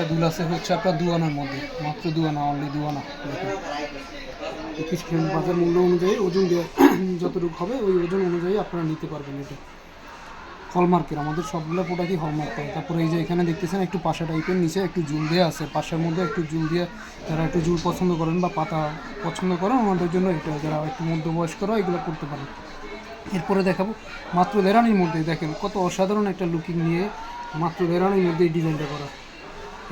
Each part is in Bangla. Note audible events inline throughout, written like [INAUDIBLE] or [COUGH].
একটা দুল আছে, হচ্ছে আপনার দুয়ানার মধ্যে। মাত্র দুয়ানা অনলি দুয়ানা। দেখুন বাজার মূল্য অনুযায়ী ওজন [CLEARS THROAT] যতটুকু হবে, ওই ওজন অনুযায়ী আপনারা নিতে পারবেন এটা। হলমার্কের আমাদের সবগুলো প্রোডাক্টই হলমার্ক হয় তারপরে এই যে এখানে দেখতেছেন, একটু পাশা টাইপের নিচে একটু জুল দেওয়া আছে। পাশের মধ্যে একটু জুল দিয়ে যারা একটু জুল পছন্দ করেন বা পাতা পছন্দ করেন আমাদের জন্য এটা, যারা একটু মধ্যবয়স্করা এগুলো করতে পারেন। এরপরে দেখাবো, মাত্র দেড়ানির মধ্যে দেখেন, কত অসাধারণ একটা লুকিং নিয়ে মাত্র দেড়ানির মধ্যে এই ডিজাইনটা করা।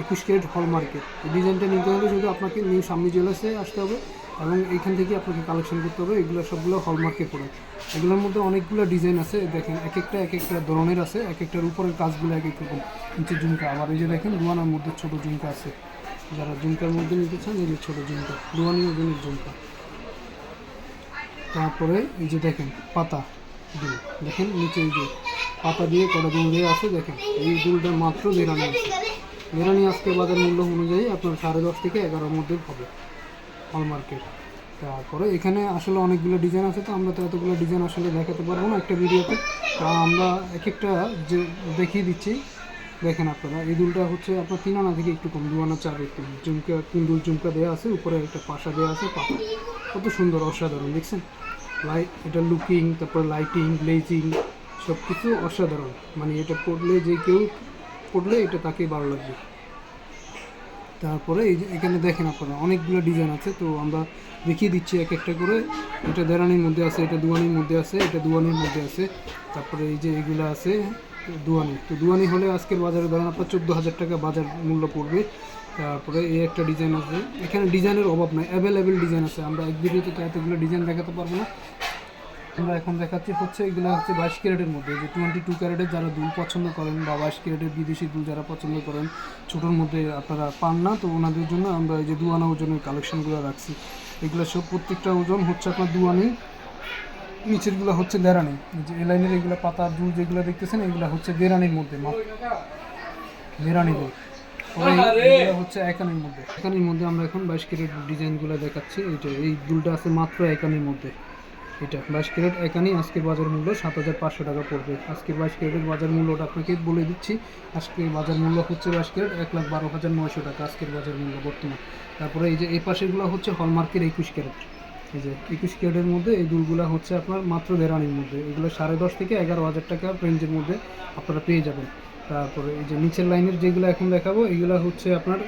একুশ ক্যারেট হলমার্কের এই ডিজাইনটা নিতে হলে শুধু আপনাকে নিউ সামনি জুয়েলার্সে আসতে হবে এবং এইখান থেকে আপনাকে কালেকশন করতে হবে। এগুলো সবগুলো হলমার্কের প্রোডাক্ট এগুলোর মধ্যে অনেকগুলো ডিজাইন আছে। দেখেন এক একটা এক একটা ধরনের আছে এক একটার উপরের কাজগুলো এক এক রকম। নিচে ঝুমকা। আবার এই যে দেখেন, রুয়ানার মধ্যে ছোট ঝুমকা আছে। যারা ঝুমকার মধ্যে নিতে চান, এই যে ছোটো ঝুমকা। রুয়ানি ওজনের ঝুমকা। তারপরে এই যে দেখেন, পাতা দুল। দেখেন, নিচে এই যে পাতা দিয়ে কটা দুল দিয়ে আছে, দেখেন। এই দুলটা মাত্র দেড়ানি আছে। দেড়ানি আজকে বাজার মূল্য অনুযায়ী আপনার সাড়ে দশ থেকে এগারোর মধ্যে হবে হলমার্কের তারপরে এখানে আসলে অনেকগুলো ডিজাইন আছে, তো আমরা তো এতগুলো ডিজাইন আসলে দেখাতে পারব না একটা ভিডিওতে। কারণ আমরা এক একটা যে দেখিয়ে দিচ্ছি। দেখেন আপনারা, এই দুলটা হচ্ছে আপনার তিন আনা থেকে একটু কম, দু আনা চার একটু ঝুমকা তিন দুল ঝুমকা দেওয়া আছে, উপরে একটা পাশা দেওয়া আছে পাতা কত সুন্দর, অসাধারণ, দেখছেন? লাইট এটা লুকিং তারপর লাইটিং ব্লেজিং সব কিছু অসাধারণ। মানে এটা পড়লে যে কেউ পড়লে এটা তাকেই ভালো লাগবে। তারপরে এই যে এখানে দেখেন আপনারা, অনেকগুলো ডিজাইন আছে, তো আমরা দেখিয়ে দিচ্ছি এক একটা করে। এটা দেরানির মধ্যে আছে, এটা দুয়ানির মধ্যে আছে, এটা দুয়ানির মধ্যে আছে। তারপরে এই যে এগুলো আছে দুয়ানি। তো দুয়ানি হলে আজকের বাজারে ধরেন আপনার চোদ্দ হাজার টাকা বাজার মূল্য পড়বে। তারপরে এই একটা ডিজাইন আছে। এখানে ডিজাইনের অভাব নাই অ্যাভেলেবেল ডিজাইন আছে। আমরা এক ভিডিওতে তো এতগুলো ডিজাইন দেখাতে পারব না। আমরা এখন দেখাচ্ছি হচ্ছে, এগুলো হচ্ছে বাইশ ক্যারেটের মধ্যে। যে টোয়েন্টি টু ক্যারেটের যারা দুল পছন্দ করেন বা বাইশ ক্যারেটের বিদেশি দুল যারা পছন্দ করেন, ছোটোর মধ্যে আপনারা পান না। তো ওনাদের জন্য আমরা এই যে দুয়ানা ওজনের কালেকশনগুলো রাখছি। এগুলো সব প্রত্যেকটা ওজন হচ্ছে আপনার দুয়ানি নিচেরগুলো হচ্ছে দেরানি যে এলাইনের এগুলো পাতা, দুল যেগুলো দেখতেছেন, এগুলো হচ্ছে দেরানির মধ্যে দেরানি দুল। হচ্ছে একানির মধ্যে। একানির মধ্যে আমরা এখন বাইশ ক্যারেট ডিজাইনগুলো দেখাচ্ছি। এইটা এই দুলটা আছে মাত্র একানির মধ্যে। এটা বাইশ ক্যারেট এখানেই আজকের বাজার মূল্য সাত হাজার পাঁচশো টাকা পড়বে। আজকের বাইশ ক্যারেটের বাজার মূল্যটা আপনাকে বলে দিচ্ছি। আজকে বাজার মূল্য হচ্ছে বাইশ ক্যারেট এক লাখ বারো হাজার নয়শো টাকা আজকের বাজার মূল্য বর্তমান। তারপরে এই যে এই পাশেগুলো হচ্ছে হলমার্কের একুশ ক্যারেট। এই যে একুশ ক্যারেটের মধ্যে এই দুলগুলো হচ্ছে আপনার মাত্র দেড়ানির মধ্যে। এগুলো সাড়ে দশ থেকে এগারো হাজার টাকা রেঞ্জের মধ্যে আপনারা পেয়ে যাবেন। তারপরে এই যে নিচের লাইনের যেগুলো এখন দেখাবো, এগুলো হচ্ছে আপনার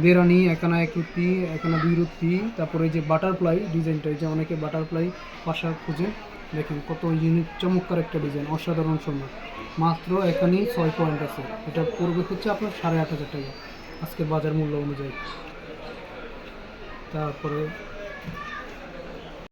দেরানি একানা এক রুপি একানা দুই রুপি তারপরে যে বাটারফ্লাই ডিজাইনটা যে অনেকে বাটারফ্লাই পাশা খুঁজে, দেখেন কত ইউনিক চমৎকার একটা ডিজাইন অসাধারণ সুন্দর। মাত্র এখানেই ছয় পয়েন্ট আছে। এটা পড়বে হচ্ছে আপনার সাড়ে আট হাজার টাকা। আজকের বাজার মূল্য অনুযায়ী। তারপরে